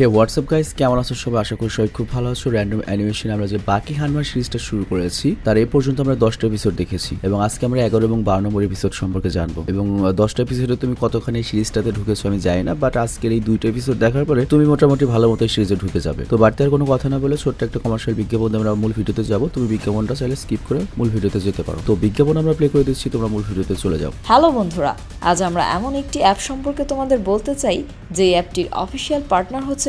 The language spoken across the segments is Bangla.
হে হোয়াটসঅ্যাপ গাইস কেমন আছো সবাই? আশা করি সবাই খুব ভালো আছো। র্যান্ডম অ্যানিমেশন আমরা যে বাকি হানমান সিরিজটা শুরু করেছি, তার এ পর্যন্ত আমরা দশটা এপিসোড দেখেছি এবং আজকে আমরা এগারো এবং বারো নম্বর এপিসোড সম্পর্কে জানব। এবং দশটা এপিসোডে তুমি কতখানি এই সিরিজটাতে ঢুকেছো আমি জানি না বাট আজকের এই দুইটা এপিসোড দেখার পরে তুমি মোটামুটি ভালো মতো এই সিরিজে ঢুকে যাবে। তো বাড়তি আর কোনো কথা না বলে ছোট্ট একটা কমার্শিয়াল বিজ্ঞাপন আমরা মূল ভিডিওতে যাব। তুমি বিজ্ঞাপনটা চাইলে স্কিপ করে মূল ভিডিওতে যেতে পারো। তো বিজ্ঞাপন আমরা প্লে করে দিচ্ছি, তোমরা মূল ভিডিওতে চলে যাও। হ্যালো বন্ধুরা, আজ আমরা এমন একটি অ্যাপ সম্পর্কে তোমাদের বলতে চাই যে অ্যাপটির অফিসিয়াল পার্টনার হচ্ছে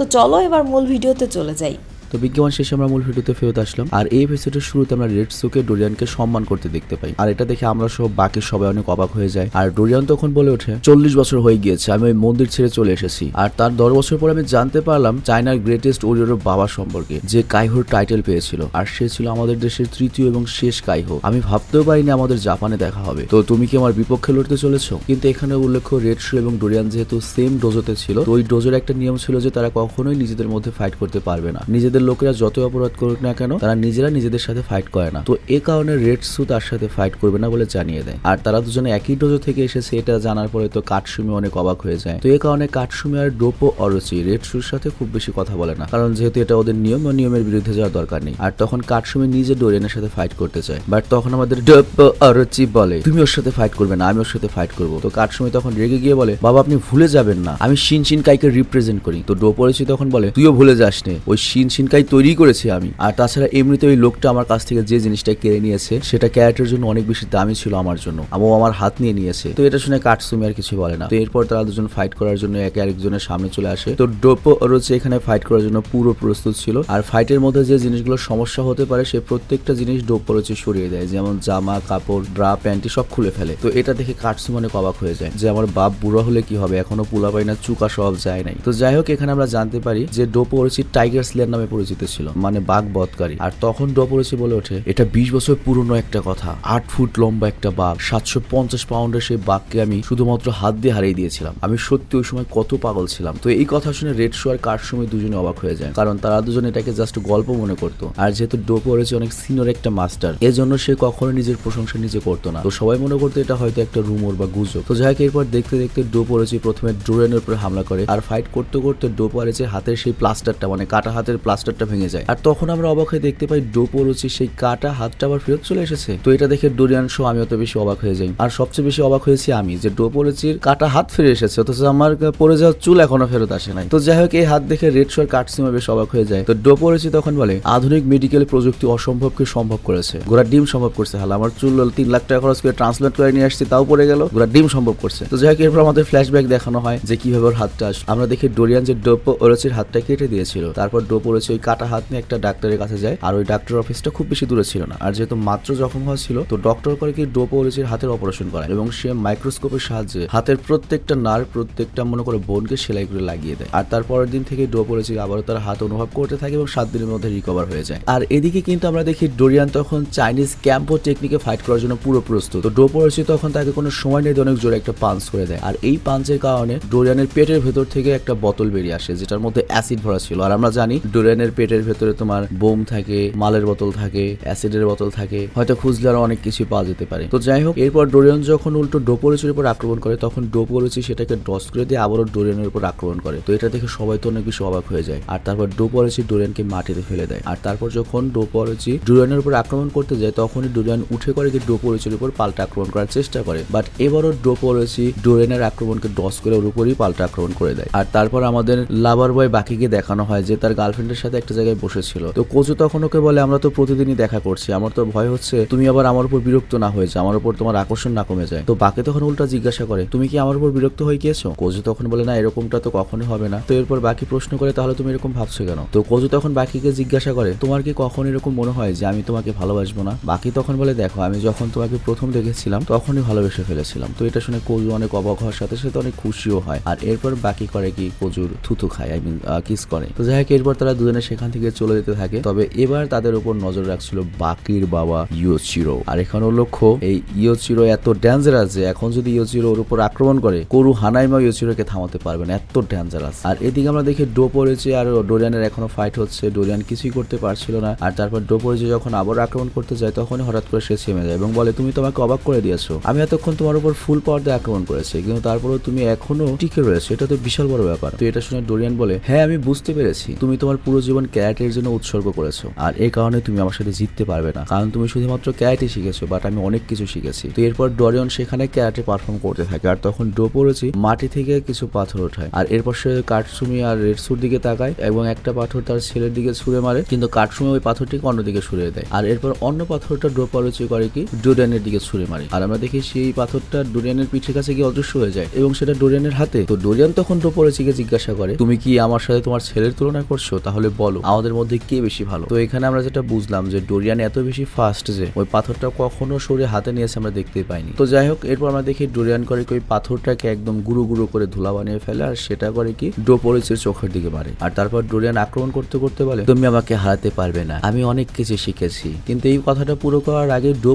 তো চলো এবার মূল ভিডিওতে চলে যাই। তো বিজ্ঞাপন শেষে আমরা মূল ভিডিওতে ফেরত আসলাম। আর এই এপিসোডের শুরুতে আমরা রেড সুকে ডোরিয়ানকে সম্মান করতে দেখতে পাই। আর এটা দেখে আমরা সব বাকি সবাই অনেক অবাক হয়ে যায়। আর ডোরিয়ান তখন বলে ওঠে, চল্লিশ বছর হয়ে গিয়েছে, আমি ওই মন্দির ছেড়ে চলে এসেছি। আর তার দশ বছর পর আমি জানতে পারলাম চায়নার গ্রেটেস্ট ওরিয়র বাবা সম্পর্কে, যে কাইহোর টাইটেল পেয়েছিল। আর সে ছিল আমাদের দেশের তৃতীয় এবং শেষ কাইহো। আমি ভাবতেও পারিনি আমাদের জাপানে দেখা হবে। তো তুমি কি আমার বিপক্ষে লড়তে চলেছো? কিন্তু এখানে উল্লেখ্য রেড শু এবং ডোরিয়ান যেহেতু সেম ডোজোতে ছিল, তো ওই ডোজের একটা নিয়ম ছিল যে তারা কখনোই নিজেদের মধ্যে ফাইট করতে পারবে না। নিজেদের লোকেরা যত অপরাধ করুক না কেন, তারা নিজেরা নিজেদের সাথে ফাইট করে না। তো এ কারণে রেড সু তার সাথে ফাইট করবে না বলে জানিয়ে দেয়। আর তারা দুজনে একই ডোজো থেকে এসেছে, এটা জানার পরে তো কাটসুমি অনেক অবাক হয়ে যায়। তো এ কারণে কাটসুমি আর ডোপো অরচি রেড সুর সাথে খুব বেশি কথা বলে না। কারণ যেহেতু এটা ওদের নিয়ম, ও নিয়মের বিরুদ্ধে যাওয়ার দরকার নেই। আর তখন কাটসুমি নিজে ডোরিয়ানের সাথে ফাইট করতে চায়। বাট তখন আমাদের ডোপো অরচি বলে, তুমি ওর সাথে ফাইট করবে না, আমি ওর সাথে ফাইট করব। তো কাটসুমি তখন রেগে গিয়ে বলে, বাবা, আপনি ভুলে যাবেন না। আমি শিন শিন কাইকে রিপ্রেজেন্ট করি। তো ডোপো অরচি তখন বলে, তুইও ভুলে যাস নে ওই শিন শিন কাই তৈরি করেছি আমি। আর তাছাড়া এমনিতে ওই লোকটা আমার কাছ থেকে যে জিনিসটা কেড়ে নিয়েছে, সেটা ক্যারেক্টার জন্য অনেক বেশি দামি ছিল আমার জন্য। ও আমার হাত নিয়ে নিয়েছে। তো এটা শুনে কাটসুমি আর কিছু বলে না। তো এরপর তারা দুজন ফাইট করার জন্য একে আরেকজনের সামনে চলে আসে। তো ডোপো রয়েছে এখানে ফাইট করার জন্য পুরো প্রস্তুত ছিল। আর ফাইটের মধ্যে যে জিনিসগুলো সমস্যা হতে পারে, সে প্রত্যেকটা জিনিস ডোপো রয়েছে সরিয়ে দেয়। যেমন জামা, কাপড় ব্রা প্যান্টি সব খুলে ফেলে। তো এটা দেখে কাটসুমি অনেক অবাক হয়ে যায় যে, আমার বাপ বুড়ো হলে কি হবে? এখনও পুলা পাই না চুকা সব যায় নাই। তো যাই হোক, এখানে আমরা জানতে পারি যে ডোপো রয়েছে টাইগার স্লেয়ার নামে ছিল মানে বাঘ বধকারী। আর তখন ডপরেছে বলে ওঠে, এটা বিশ বছর পুরনো একটা কথা। আট ফুট লম্বা একটা বাঘ। সাতশো পঞ্চাশ পাউন্ডের সেই বাঘকে আমি শুধুমাত্র হাত দিয়ে হারিয়ে দিয়েছিলাম। আমি সত্যি ওই সময় কত পাগল ছিলাম। তো এই কথা শুনে রেড শো আর কার সময় দুজনে অবাক হয়ে যায়। কারণ তারা দুজন এটাকে জাস্ট গল্প মনে করতো। আর যেহেতু ডোপো রয়েছে অনেক সিনিয়র একটা মাস্টার এজন্য সে কখনো নিজের প্রশংসা নিজে করতো না। তো সবাই মনে করতো এটা হয়তো একটা রুমোর বা গুজব। তো যাই এরপর দেখতে দেখতে ডোপো রয়েছে প্রথমে ডোরেনের উপরে হামলা করে। আর ফাইট করতে করতে ডোপো রয়েছে হাতের সেই প্লাস্টারটা মানে কাটা হাতের প্লাস্টারটা ভেঙে যায়। আর তখন আমরা অবাক হয়ে দেখতে পাই ডোপো রয়েছে সেই কাটা হাতটা আবার ফেরত চলে এসেছে। তো এটা দেখে ডোরিয়ান শো আমি অত বেশি অবাক হয়ে যাই। আর সবচেয়ে বেশি অবাক হয়েছি আমি যে ডোপোরেচির কাটা হাত ফিরে এসেছে, অথচ আমার পরে যাওয়া চুল এখনও ফেরত আসে নাই। তো যাই হোক, এই হাত দেখে রেড শোর কাটসিমা বেশ অবাক হয়ে যায়। তো ডোপোরেচি তখন বলে, আধুনিক মেডিকেল প্রযুক্তি অসম্ভবকে সম্ভব করেছে। গোড়া ডিম সম্ভব করছে, হাল, আমার চুল তিন লাখ টাকা খরচ করে ট্রান্সপ্লান্ট করে নিয়ে আসছি, তাও পড়ে গেল। গোড়া ডিম সম্ভব করছে। তো যাই হোক, এরপর আমাদের ফ্ল্যাশব্যাক দেখানো হয় যে কীভাবে ওর হাতটা আমরা দেখি ডোরিয়ান যে ডোপো ওরচির হাতটা কেটে দিয়েছিল, তারপর ডোপো ওরচি কাটা হাত নিয়ে একটা ডাক্তারের কাছে যায়, আর ওই ডাক্তার অফিসটা খুব বেশি দূরে ছিল না। আর যেহেতু মাত্র জখম হওয়া ছিল, তো ডক্টর করে কি ডোপো ওরচির হাতের অপারেশন করায় এবং সে মাইক্রোস্কোপের সাহায্যে হাতের প্রত্যেকটা নার প্রত্যেকটা মনে করে বোনকে সেলাই করে লাগিয়ে দেয়। আর তারপরের দিন থেকে ডোপো ওরচি আবারও তার হাত অনুভব করতে থাকে এবং সাত দিনের মধ্যে রিকভার হয়ে যায়। আর এদিকে কিন্তু আমরা দেখি ডোরিয়ান তখন চাইনিজ ক্যাম্পো টেকনিকে ফাইট করার জন্য পুরো প্রস্তুত। তো ডোপো ওরচি তখন তাকে কোনো সময় নেই অনেক জোরে একটা পাঞ্চ করে দেয়। আর এই পাঞ্চের কারণে ডোরিয়ানের পেটের ভেতর থেকে একটা বোতল বেরিয়ে আসে, যেটার মধ্যে অ্যাসিড ভরা ছিল। আর আমরা জানি ডোরিয়ানের পেটের ভেতরে তোমার বোম থাকে, মালের বোতল থাকে, অ্যাসিডের বোতল থাকে, হয়তো খুঁজলে আরও অনেক কিছু পাওয়া যেতে পারে। তো যাই হোক, এরপর ডোরিয়ান যখন উল্টো ডোপোরচির উপর আক্রমণ করে, তখন ডোপোরচি সেটাকে ডস করে দিয়ে আবারও ডোরিয়ানের উপর আক্রমণ করে। তো এটা দেখে সবাই তো অনেক বেশি অবাক হয়ে যায়। আর তারপর ডোপোরচি ডোরিয়ানকে মাটিতে ফেলে দেয়। আর তারপর যখন ডোপোরচি ডোরিয়ানের উপর আক্রমণ করতে যায়, তখনই ডোরিয়ান উঠে করে কি ডোপোরচির উপর পাল্টা আক্রমণ করার চেষ্টা করে। বাট এবারও ডোপোরচি ডোরিয়ানের আক্রমণকে ডস করে ওর উপরই পাল্টা আক্রমণ করে দেয়। আর তারপর আমাদের লাভার বয় বাকিকে দেখানো হয় যে তার গার্লফ্রেন্ডের সাথে সাথে একটা জায়গায় বসেছিল। তো কোচু তখন ওকে বলে, আমরা তো প্রতিদিনই দেখা করছি। আমার তো ভয় হচ্ছে, তুমি আবার আমার উপর বিরক্ত না হয়ে যায় আমার উপর তোমার আকর্ষণ না কমে যায়। তো বাকি তখন উল্টা জিজ্ঞাসা করে, তুমি কি আমার উপর বিরক্ত হয়ে গিয়েছো? কোচু তখন বলে, না, এরকমটা তো কখনোই হবে না। তো এরপর বাকি প্রশ্ন করে, তাহলে তুমি এরকম ভাবছ কেন? তো কোচু তখন বাকিকে জিজ্ঞাসা করে, তোমার কি কখন এরকম মনে হয় যে আমি তোমাকে ভালোবাসবো না? বাকি তখন বলে, দেখো, আমি যখন তোমাকে প্রথম দেখেছিলাম, তখনই ভালোবেসে ফেলেছিলাম। তো এটা শুনে কোজু অনেক অবাক হওয়ার সাথে সাথে অনেক খুশিও হয়। আর এরপর বাকি করে কি কোজুর থুতু খায়, আই মিন কিস করে। তো যাই হোক, এরপর তারা দুজনে সেখান থেকে চলে যেতে থাকে। তবে এবার তাদের উপর নজর রাখছিল বাকির বাবা ইয়োচিরো। আর এখানেও লক্ষ্য, এই ইয়োচিরো এত ডেঞ্জারাস যে এখন যদি ইয়োচিরো ওর উপর আক্রমণ করে, করু হানাইমা ইয়োচিরোকে থামাতে পারবে না, এত ডেঞ্জারাস আর এদিকে আমরা দেখি ডো পড়েছে আর ডোরিয়ানের এখনও ফাইট হচ্ছে। ডোরিয়ান কিছুই করতে পারছিল না। আর তারপর ডো পড়েছে যখন আবার আক্রমণ করতে যায়, তখনই হঠাৎ করে সে থেমে যায় এবং বলে, তুমি তোমাকে অবাক করে দিয়েছ। আমি এতক্ষণ তোমার উপর ফুল পাওয়ার দিয়ে আক্রমণ করেছি, কিন্তু তারপরেও তুমি এখনও টিকে রয়েছো। এটা তো বিশাল বড় ব্যাপার। তো এটা শুনে ডোরিয়ান বলে হ্যাঁ আমি বুঝতে পেরেছি। তুমি তোমার পুরো জীবন ক্যারেটের জন্য উৎসর্গ করেছ। আর এই কারণে তুমি আমার সাথে জিততে পারবে না। কারণ তুমি শুধুমাত্র ক্যারেটে শিখেছো বাট আমি অনেক কিছু শিখেছি। তো এরপর ডরিয়ন সেখানে ক্যারেটে পারফর্ম করতে থাকে। আর তখন ডো পড়েছি, মাটি থেকে কিছু পাথর ওঠায়। আর এরপর সে কাঠসুমি আর রেডসুর দিকে তাকায় এবং একটা পাথর তার ছেলের দিকে ছুঁড়ে মারে, কিন্তু কাঠসুমি ওই পাথরটিকে অন্যদিকে ছুড়ে দেয়। আর এরপর অন্য পাথরটা ডো পড়েছে করে কি, ডোরিয়ানের দিকে ছুঁড়ে মারে। আর আমরা দেখি সেই পাথরটা ডোরিয়ানের পিঠের কাছে গিয়ে অদৃশ্য হয়ে যায় এবং সেটা ডোরিয়ানের হাতে। তো ডোরিয়ান তখন ডো পড়েছিকে জিজ্ঞাসা করে, তুমি কি আমার সাথে তোমার ছেলের তুলনা করছ? তাহলে বলো, আমাদের মধ্যে কে বেশি ভালো? তো এখানে আমরা যেটা বুঝলাম যে ডোরিয়ান এত বেশি ফাস্ট যে ওই পাথরটা কখনো সরে হাতে নিয়েছে আমরা দেখতে পাইনি। তো যাই হোক, এরপর আমরা দেখি ডোরিয়ান করে ওই পাথরটাকে একদম গুঁড়ো গুঁড়ো করে ধুলা বানিয়ে ফেলে আর সেটা করে কি ডো পড়েছে চোখের দিকে মারে। আর তারপর ডোরিয়ান আক্রমণ করতে করতে বলে, তুমি আমাকে হারাতে পারবে না, আমি অনেক কিছু শিখেছি। কিন্তু এই কথাটা পুরো করার আগে ডো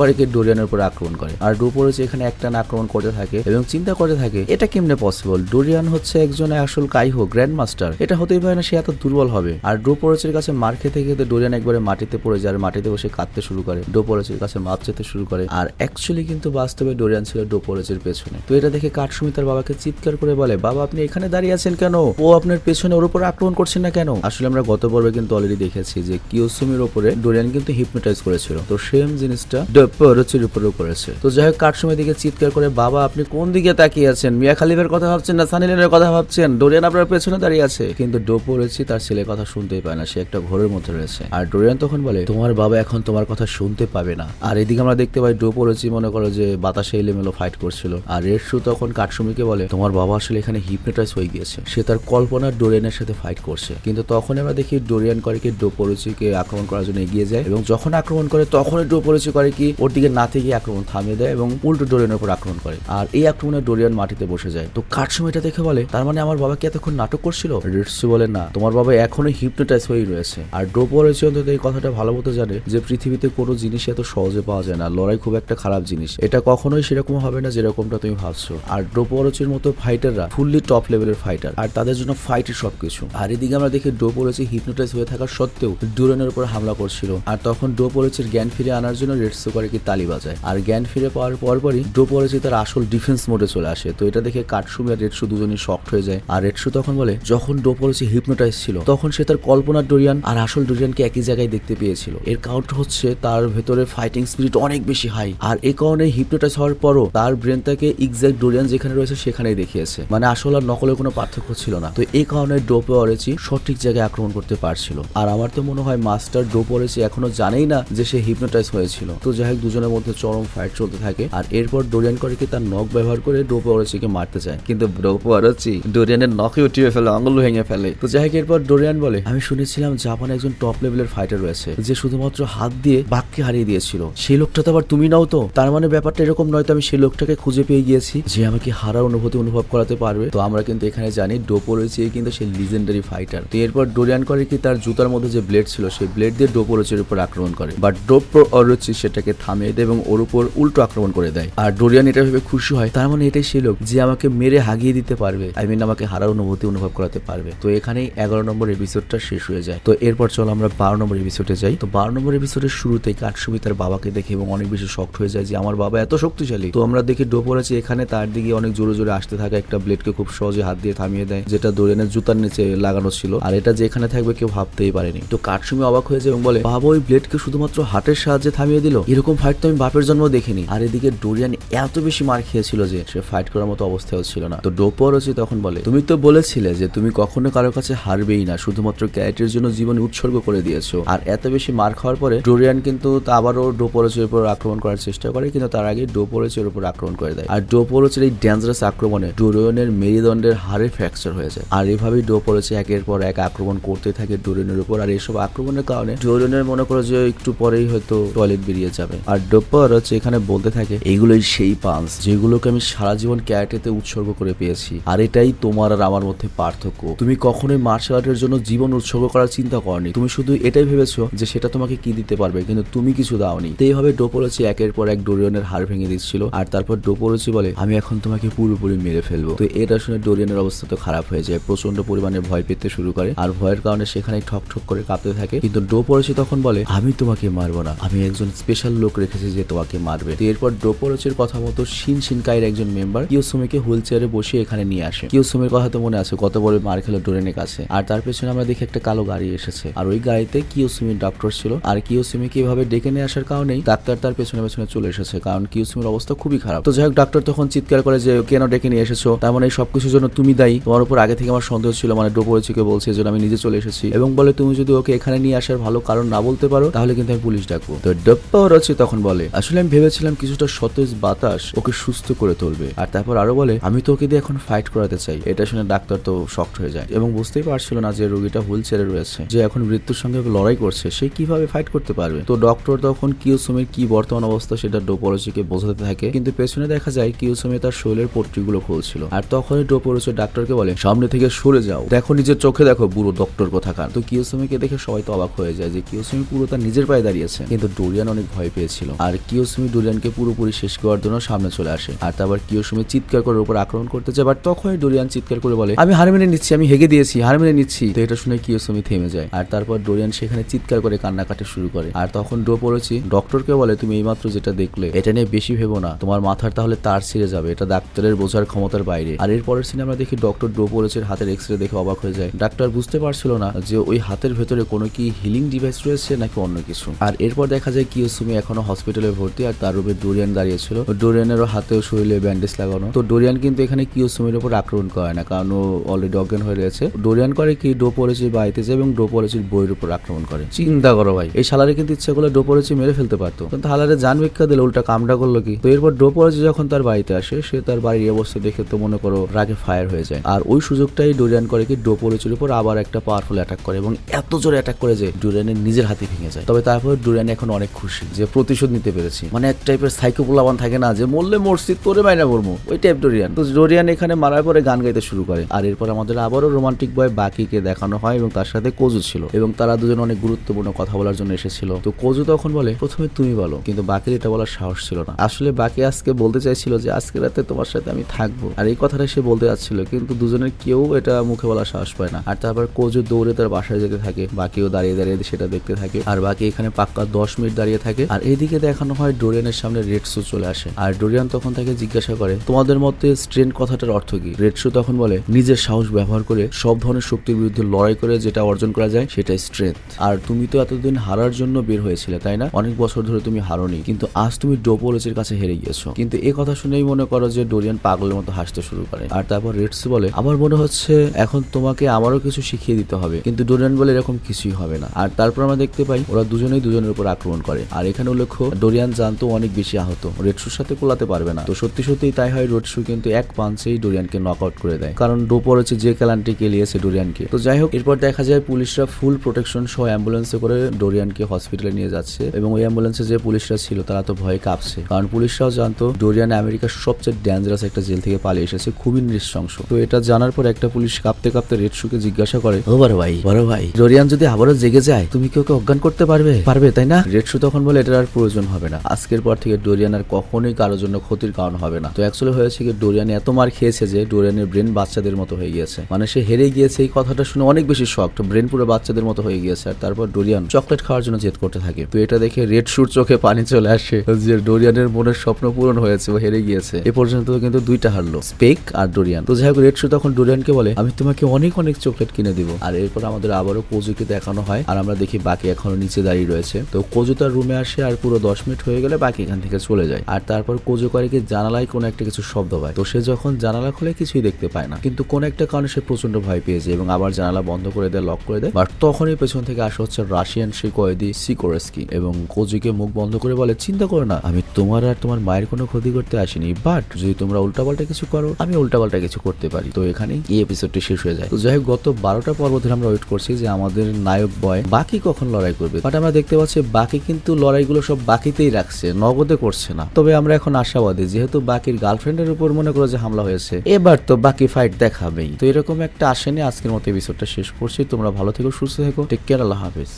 করে কি ডোরিয়ানের উপর আক্রমণ করে। আর ডো পড়েছে এখানে একটা আক্রমণ করতে থাকে এবং চিন্তা করতে থাকে, এটা কেমনে পসিবল ডোরিয়ান হচ্ছে একজন আসল কাইহো গ্র্যান্ড মাস্টার এটা হতেই পারে না সে এত দুর্বল হবে। আর ডো পড়েছের কাছে মার খেতে খেতে ডোরিয়ান একবারে মাটিতে পড়ে যায় আর মাটিতে বসে কাঁদতে শুরু করে। ডো পড়েছের কাছে মাপ চেতে শুরু করে। আর অ্যাকচুয়ালি কিন্তু বাস্তবে ডোরিয়ান ছিল ডো পড়েছের পেছনে। তো এটা দেখে কাঠসুমি তার বাবাকে চিৎকার করে বলে, বাবা, আপনি এখানে দাঁড়িয়ে আছেন কেন? ও আপনার পেছনে ওর উপর আক্রমণ করছেন না কেন? আসলে আমরা গত পর্বে কিন্তু অলরেডি দেখেছি যে কিওসুমির উপরে ডোরিয়ান কিন্তু হিপনোটাইজ করেছিল। তো সেম জিনিসটা ডোপরোচের উপরেও করেছে। তো যাই হোক কাঠসুমি দিকে চিৎকার করে, বাবা, আপনি কোন দিকে তাকিয়ে আছেন? মিয়া খালিফের কথা ভাবছেন না সানিলের কথা ভাবছেন? ডোরিয়ান আপনার পেছনে দাঁড়িয়ে আছে। কিন্তু ডোপরেছি তার ছেলে কথা শুনতেই পায় না, সে একটা ঘোরের মধ্যে রয়েছে। আর ডোরিয়ান তখন বলে, তোমার বাবা এখন তোমার কথা শুনতে পাবে না। আর এদিকে আমরা দেখতে পাই ডোপরেছি মনে করো যে বাতাসে এলোমেলো ফাইট করছিল। আর রেড শু তখন কাঠসুমিকে বলে, তোমার বাবা আসলে এখানে হিপনোটাইজ হয়ে গিয়েছে। সে তার কল্পনার ডোরিয়ানের সাথে ফাইট করছে। কিন্তু তখন আমরা দেখি ডোরিয়ান করে কি ডোপরুচিকে আক্রমণ করার জন্য এগিয়ে যায় এবং যখন আক্রমণ করে, তখনই ডোপরুচি করে কি ওর দিকে না থেকে আক্রমণ থামিয়ে দেয় এবং উল্টো ডোরিয়ানের উপর আক্রমণ করে। আর এই আক্রমণে ডোরিয়ান মাটিতে বসে যায়। তো কাঠসুমি এটা দেখে বলে, তার মানে আমার বাবা কি এতক্ষণ নাটক করছিল? রেডসু বলে, না, তোমার বাবা এখনও হিপনোটাইজ হয়েই রয়েছে। আর ডোপরুচি অন্তত এই কথাটা ভালো মতো জানে যে পৃথিবীতে কোনো জিনিস এত সহজে পাওয়া যায় না, লড়াই খুব একটা খারাপ জিনিস, এটা কখনোই সেরকম হবে না যেরকমটা তুমি ভাবছ। আর ডোপরচির মতো ফাইটাররা ফুললি টপ লেভেলের ফাইটার আর তাদের জন্য ফাইটই সবকিছু। আর এদিকে আমরা দেখি ডোপরচি হিপনোটাইজ হয়ে থাকা সত্ত্বেও ডুরেনের উপর হামলা করছিল। আর তখন ডোপরচির জ্ঞান ফিরে আনার জন্য রেডসো করে কি তালি বাজায়। আর জ্ঞান ফিরে পাওয়ার পরপরই ডোপরচি তার আসল ডিফেন্স মোডে চলে আসে। তো এটা দেখে কাটসুমি আর রেডসু দুজনই শক্ট হয়ে যায়। আর রেডসু তখন বলে, যখন ডোপরচি হিপনোটাইজ ছিল, তখন সে তার কল্পনার ডোরিয়ান আর আসল ডোরিয়ানকে একই জায়গায় দেখতে পেয়েছিল। এর কারণ হচ্ছে তার ভেতরে ফাইটিং স্পিরিট অনেক বেশি হাই আর এই কারণে হিপনোটাইজ হওয়ার পরও তার ব্রেন তাকে এক্সাক্ট ডোরিয়ান যেখানে রয়েছে সেখানেই দেখিয়েছে। মানে আসল আর নকলের কোনো পার্থক্য ছিল না। তো এই কারণে ডোপে অরেচি সঠিক জায়গায় আক্রমণ করতে পারছিল। আর আমার তো মনে হয় মাস্টার ডোপ অরেচি এখনও জানেই না যে সে হিপনোটাইজ হয়েছিল। তো যাই হোক, দুজনের মধ্যে চরম ফাইট চলতে থাকে। আর এরপর ডোরিয়ান করে কি তার নখ ব্যবহার করে ডোপে অরেচিকে মারতে চায়। কিন্তু ডোপে অরেচি ডোরিয়ানের নখে উঠিয়ে ফেলে, আঙুল ভেঙে ফেলে। তো যাই হোক, এরপর ডোরিয়ান বলে। আমি শুনেছিলাম জাপানে একজন টপ লেভেলের ফাইটার রয়েছে, যে শুধুমাত্র হাত দিয়ে বাঘকে হারিয়ে দিয়েছিল। সেই লোকটা তো আবার তুমি নাও তো? তার মানে ব্যাপারটা এরকম নয় তো আমি সেই লোকটাকে খুঁজে পেয়ে গিয়েছি, যে আমাকে হারার অনুভূতি অনুভব করাতে পারবে। তো আমরা কিন্তু এখানে জানি ডোপো রয়েছে কিন্তু সে লিজেন্ডারি ফাইটার তো এরপর ডোরিয়ান করে কি তার জুতার মধ্যে যে ব্লেড ছিল, সেই ব্লেড দিয়ে ডোপো রোচের উপর আক্রমণ করে। বাট ডোপো অরোচি সেটাকে থামিয়ে দেয় এবং ওর উপর উল্টো আক্রমণ করে দেয়। আর ডোরিয়ান এটা ভেবে খুশি হয়, তার মানে এটাই সেই লোক যে আমাকে মেরে হাগিয়ে দিতে পারবে। আই মিন আমাকে হারার অনুভূতি অনুভব করাতে পারবে। তো এখানেই এগারো নম্বর এপিসোডটা শেষ হয়ে যায়। তো এরপর চলো আমরা বারো নম্বর এপিসোডে যাই। তো বারো নম্বর এপিসোডের শুরুতেই কাঠসুমি তার বাবাকে দেখে এবং অনেক বেশি শক্ট হয়ে যায় যে, আমার বাবা এত শক্তিশালী। তো আমরা দেখি ডোপো আছে এখানে, তার দিকে অনেক জোরে জোরে আসতে থাকা একটা ব্লেডকে খুব সহজে হাত দিয়ে থামিয়ে দেয়, যেটা ডোরিয়ানের জুতার নিচে লাগানো ছিল। আর এটা যে এখানে থাকবে কেউ ভাবতেই পারেনি। তো কাঠসুমি অবাক হয়ে যায় এবং বলে, বাবা ওই ব্লেডকে শুধুমাত্র হাটের সাহায্যে থামিয়ে দিল? এরকম ফাইট তো আমি বাপের জন্ম দেখিনি। আর এদিকে ডোরিয়ান এত বেশি মার খেয়েছিল যে, সে ফাইট করার মতো অবস্থাও ছিল না। তো ডোপো রয়েছে তখন বলে, তুমি তো বলেছিলে যে, তুমি কখনো কারও কাছে হারবেই না, শুধু শুধুমাত্র ক্যারেটের জন্য জীবন উৎসর্গ করে দিয়েছ। আর এত বেশি মার খাওয়ার পরে ডোরিয়ান কিন্তু আবারও ডোপোরোচের উপর আক্রমণ করার চেষ্টা করে, কিন্তু তার আগে ডোপোরোচের উপর আক্রমণ করে দেয়। আর ডোপোরোচের এই ডেঞ্জারাস আক্রমণে ডোরিয়নের মেরুদণ্ডের হাড়ে ফ্র্যাকচার হয়ে যায়। আর এভাবেই ডোপোরোচে একের পর এক আক্রমণ করতে থাকে ডোরিয়নের উপর, আর এইসব আক্রমণের কারণে ডোরিয়নের মনে করো যে একটু পরেই হয়তো টয়লেট বেরিয়ে যাবে। আর ডোপোরোচ এখানে বলতে থাকে, এগুলোই সেই পাঞ্চ যেগুলোকে আমি সারা জীবন ক্যারেটেতে উৎসর্গ করে পেয়েছি। আর এটাই তোমার আর আমার মধ্যে পার্থক্য। তুমি কখনোই মার্শাল আর্টের জন্য জীবন উৎসর্গ করার চিন্তা করনি। তুমি শুধু এটাই ভেবেছো যে সেটা তোমাকে কি দিতে পারবে, কিন্তু তুমি কিছু দাওনি। তো এইভাবে ডোপোরোচি একের পর এক ডোরিয়নের হাড় ভেঙে দিচ্ছিল, আর তারপর ডোপোরোচি বলে, আমি এখন তোমাকে পুরোপুরি মেরে ফেলব। তো এটা শুনে ডোরিয়ানের অবস্থা তো খারাপ হয়ে যায় প্রচণ্ড পরিমাণে ভয় পেতে শুরু করে, আর ভয়ের কারণে সেখানে ঠক ঠক করে কাঁপতে থাকে। কিন্তু ডোপোরোচি তখন বলে, আমি তোমাকে মারবো না, আমি একজন স্পেশাল লোক রেখেছি যে তোমাকে মারবে। তো এরপর ডোপোরোচির কথা মতো শিন শিনকাইয়ের একজন মেম্বার কিওসুমিকে হুইল চেয়ারে বসিয়ে এখানে নিয়ে আসে। কিওসুমির কথা তো মনে আছে, কত বড় মার খেলো ডোরেনের কাছে। আর তার পেছনে আমরা দেখি একটা কালো গাড়ি এসেছে। আর ওই গাড়িতে কিওসুমির ডক্টর ছিল। আর কিওসুমিকে এভাবে ডেকে নিয়ে আসার কারণেই ডাক্তার তার পেছনে পেছনে চলে এসেছে। কারণ কিওসুমির অবস্থা খুবই খারাপ। তো যাই হোক ডাক্তার তখন চিৎকার করে যে, কেন ডেকে নিয়ে এসেছ? তার মানে সবকিছুর জন্য তুমি দায়ী। তোমার উপর আগে থেকে আমার সন্দেহ ছিল। মানে ডোপোরচিকে বলছে যে, আমি নিজে চলে এসেছি। এবং বলে, তুমি যদি ওকে এখানে নিয়ে আসার ভালো কারণ না বলতে পারো, তাহলে কিন্তু আমি পুলিশ ডাকবো। তো ডোপোরচি তখন বলে, আসলে আমি ভেবেছিলাম কিছুটা সতেজ বাতাস ওকে সুস্থ করে তুলবে। আর তারপর আরও বলে, আমি তো ওকে দিয়ে এখন ফাইট করাতে চাই। এটা শুনে ডাক্তার তো শক্ট হয়ে যায়। এবং বুঝতেই পারছিল না যে রোগীটা হুইল চেয়ারে রয়েছে, যে এখন মৃত্যুর সঙ্গে লড়াই করছে, সে কীভাবে ফাইট করতে পারবে? তো ডক্টর তখন কিউসুমের কি বর্তমান অবস্থা সেটা ডোপোরচিকে বোঝাতে থাকে, কিন্তু পেছনে দেখা যায় কিউসুমে তার শরীরের পট্টিগুলো খুলছিল। আর তখনই ডোপোরচি ডাক্তারকে বলে, সামনে থেকে সরে যাও। দেখো নিজের চোখে দেখো বুড়ো ডক্টর কোথাকার। তো কিউসুমিকে দেখে সবাই তো অবাক হয়ে যায় যে কিউসুমি পুরো তার নিজের পায়ে দাঁড়িয়েছে। কিন্তু ডোরিয়ান অনেক ভয় পেয়েছিল। আর কিউসুমি ডোরিয়ানকে পুরোপুরি শেষ করার জন্য সামনে চলে আসে। আর তারপর কিউসুমি চিৎকার করে ওর উপর আক্রমণ করতে যায় বাট তখনই ডোরিয়ান চিৎকার করে বলে, আমি হার মেনে নিচ্ছি, আমি হেগে দিয়েছি, হার মেনে নিচ্ছি। তো এটা শুনে কিউসুমি থেমে যায়। আর তারপর ডোরিয়ান সেখানে চিৎকার করে কান্নাকাটি শুরু করে। আর তখন ডো পড়েছি, ডক্টরকে বলে তুমি এইমাত্র যেটা দেখলে, এটা নিয়ে বেশি ভেবো না। তোমার মাথার তাহলে তার ছিঁড়ে যাবে, এটা ডাক্তারের বোঝার ক্ষমতার বাইরে। আর এর পরের সিনে আমরা দেখি ডক্টর ডো পড়েছে, হাতের এক্স রে দেখে অবাক হয়ে যায়। ডাক্তার বুঝতে পারছিল না যে ওই হাতের ভেতরে কোনো কি হিলিং ডিভাইস রয়েছে নাকি অন্য কিছু। আর এরপর দেখা যায় কিউসুমি এখনও হসপিটালে ভর্তি, আর তার রূপে ডোরিয়ান দাঁড়িয়েছিল ডোরিয়ানেরও হাতেও শরীরে ব্যান্ডেজ লাগানো। তো ডোরিয়ান কিন্তু এখানে কিউসুমির উপর আক্রমণ করে না, কারণ ও অলরেডি অজ্ঞান হয়ে রয়েছে। ডোরিয়ান করে কি, ডো পড়েছে বাড়িতে যায় এবং ডো পড়েছে বইয়ের উপর আক্রমণ করে। চিন্তা করো ভাই, এই শালারে কিন্তু ইচ্ছা করলে ডো পড়েছে মেরে ফেলতে পারতো। কিন্তু হালারে জান ভিক্ষা দিলে উল্টা কামটা করল কি? তো এরপর ডো পড়েছে যখন তার বাড়িতে আসে, সে তার বাড়ির অবস্থা দেখে তো মনে করো রাগে ফায়ার হয়ে যায়। আর ওই সুযোগটাই ডোরিয়ান করে কি ডো পড়েছিল উপর আবার একটা পাওয়ারফুল অ্যাটাক করে এবং এত জোরে অ্যাটাক করে যে ডোরিয়ানের নিজের হাতে ভেঙে যায়। তবে তারপর ডোরিয়ান এখন অনেক খুশি যে প্রতিশোধ নিতে পেরেছি। মানে এক টাইপের সাইকো পোলাবান থাকে না যে মরলে মরছি, তোরে মাইনা মরমু। ওই টাইপ ডোরিয়ান। তো ডোরিয়ান এখানে মারার পরে গান গাইতে শুরু করে। আর এরপর আমাদের আবারও রোমান্টিক বয় বাকিকে দেখানো হয় এবং তার সাথে কোজু ছিল এবং তারা দুজন অনেক গুরুত্বপূর্ণ কথা বলার জন্য এসেছিল। তো কোজু তখন বলে, প্রথমে তুমি বলো। কিন্তু বাকির এটা বলার সাহস ছিল না। আসলে বাকি আজকে বলতে চাইছিল যে, আজকে রাতে তোমার সাথে আমি থাকব। আর এই কথাটা সে বলতে যাচ্ছিল, কিন্তু দুজনের কেউ এটা মুখে বলার সাহস পায় না। আর তারপর কোজু দৌড়ে তার বাসায় যেতে থাকে, বাকিও দাঁড়িয়ে দাঁড়িয়ে সেটা দেখতে থাকে, আর বাকি এখানে পাক্কা দশ মিনিট দাঁড়িয়ে থাকে। আর এইদিকে দেখানো হয় ডোরিয়ানের সামনে রেড শু চলে আসে, আর ডোরিয়ান তখন তাকে জিজ্ঞাসা করে, তোমাদের মধ্যে স্ট্রেন কথাটার অর্থ কি? রেড শু তখন বলে, নিজের সাহস ব্যবহার করে সব ধরনের শক্তির বিরুদ্ধে লড়াই করে যেটা অর্জন করা যায় সেটা স্ট্রেংথ আর তুমি তো এতদিন হারার জন্য বের হয়েছিলে, তাই না? অনেক বছর ধরে তুমি হারোনি, কিন্তু আজ তুমি ডোপোলেসের কাছে হেরে গিয়েছো। কিন্তু এই কথা শুনেই মনে করো যে ডোরিয়ান পাগলের মতো হাসতে শুরু করে। আর তারপর রেডস বলে, আমার মনে হচ্ছে এখন তোমাকে আমারও কিছু শিখিয়ে দিতে হবে। কিন্তু ডোরিয়ান বলে, এরকম কিছুই হবে না। আর তারপর আমরা দেখতে পাই, ওরা দুজনেই দুজনের উপর আক্রমণ করে। আর এখানে উল্লেখ্য, ডোরিয়ান জানতো অনেক বেশি আহত। রেডসুর সাথে কোলাতে পারবে না। তো সত্যি সত্যিই তাই হয়, রেডসু কিন্তু এক পাঞ্চেই ডোরিয়ানকে নক আউট করে দেয়। কারণ ডোপর হচ্ছে যে ক্যালানটি কেলিয়েছে ডোরিয়ানকে। তো যাই হোক এরপর দেখা যায় পুলিশরা ফুল প্রোটেকশন সহ অ্যাম্বুলেন্সে করে ডোরিয়ানকে হসপিটালে নিয়ে যাচ্ছে এবং ওই অ্যাম্বুলেন্সে যে পুলিশরা ছিল তারা তো ভয়ে কাঁপছে। কারণ পুলিশরাও জানতো ডোরিয়ান আমেরিকার সবচেয়ে ডেঞ্জারাস একটা জেল থেকে পালিয়ে এসেছে, খুবই নৃশংস। তো এটা জানার পর একটা পুলিশ কাঁপতে কাঁপতে রেডসুকে জিজ্ঞাসা করে, ও বড় ভাই বড় ভাই, ডোরিয়ান যদি আবারও জেগে যায়, তুমি কি ওকে অজ্ঞান করতে পারবে? পারবে, তাই না? রেড রেডসু তখন বলে, এটার আর প্রয়োজন হবে না। আজকের পর থেকে ডোরিয়ান আর কখনোই কারোর জন্য ক্ষতির কারণ হবে না। তো অ্যাকচুয়ালি হয়েছে কি, ডোরিয়ান এত মার খেয়েছে যে ডোরিয়ানের ব্রেন বাচ্চাদের মতো হয়ে গিয়েছে। মানে সে হেরে গিয়েছে এই কথাটা শুনে অনেক বেশি শখ ব্রেন পুরো বাচ্চাদের মতো হয়ে গিয়েছে। আর তারপর ডোরিয়ান চকলেট খাওয়ার জন্য জেদ করতে থাকে। তো এটা দেখে রেড শুট চোখে পানি চলে আসে। যে ডোরিয়ানের মনের স্বপ্ন পূরণ হয়েছে, ও হেরে গিয়েছে। এ পর্যন্ত কিন্তু দুইটা হারলো, স্পেক আর ডোরিয়ান। তো যাই হোক, রেড শু তখন ডোরিয়ানকে বলে, আমি তোমাকে অনেক অনেক চকলেট কিনে দিব। আর এরপর আমাদের আবারও কোজুকে দেখানো হয়। আর আমরা দেখি বাকি এখনও নিচে দাঁড়িয়ে রয়েছে। তো কোজু তার রুমে আসে আর পুরো দশ মিনিট হয়ে গেলে বাকি এখান থেকে চলে যায়। আর তারপর কোজু করে কি জানালায় কোনো একটা কিছু শব্দ পায় তো সে যখন জানালা খুলে, কিছুই দেখতে পায় না। কিন্তু কোন একটা কারণে সে প্রচণ্ড ভয় পেয়েছে এবং আবার জানালা বন্ধ করে দেয় লক করে দেয়। বাট তখনই পেছন থেকে আসা হচ্ছে রাশিয়ান সেই কয়েদি সিকোরেস্কি এবং কোজিকে মুখ বন্ধ করে বলে, চিন্তা করো না, আমি তোমার আর তোমার মায়ের কোনো ক্ষতি করতে আসিনি বাট যদি তোমরা উল্টাপাল্টা কিছু করো, আমি উল্টাপাল্টা কিছু করতে পারি। তো এখানে এই এপিসোডটি শেষ হয়ে যায়। তো যাই হোক, গত বারোটা পর্ব ধরে আমরা ওয়েট করছি যে আমাদের নায়ক বয় বাকি কখন লড়াই করবে। বাট আমরা দেখতে পাচ্ছি বাকি কিন্তু লড়াইগুলো সব বাকিতেই রাখছে, নগদে করছে না। তবে আমরা এখন আশাবাদী, যেহেতু বাকির গার্লফ্রেন্ডের উপর মনে করো যে হামলা হয়েছে, এবার তো বাকি ফাইট দেখাবেই। তো এরকম একটা আসেনি আজকের মতো এপিসোডটা শেষ করছি। তোমরা ভালো থেকো সুস্থ থেকো। টেক কেয়ার আল্লাহ হাফেজ।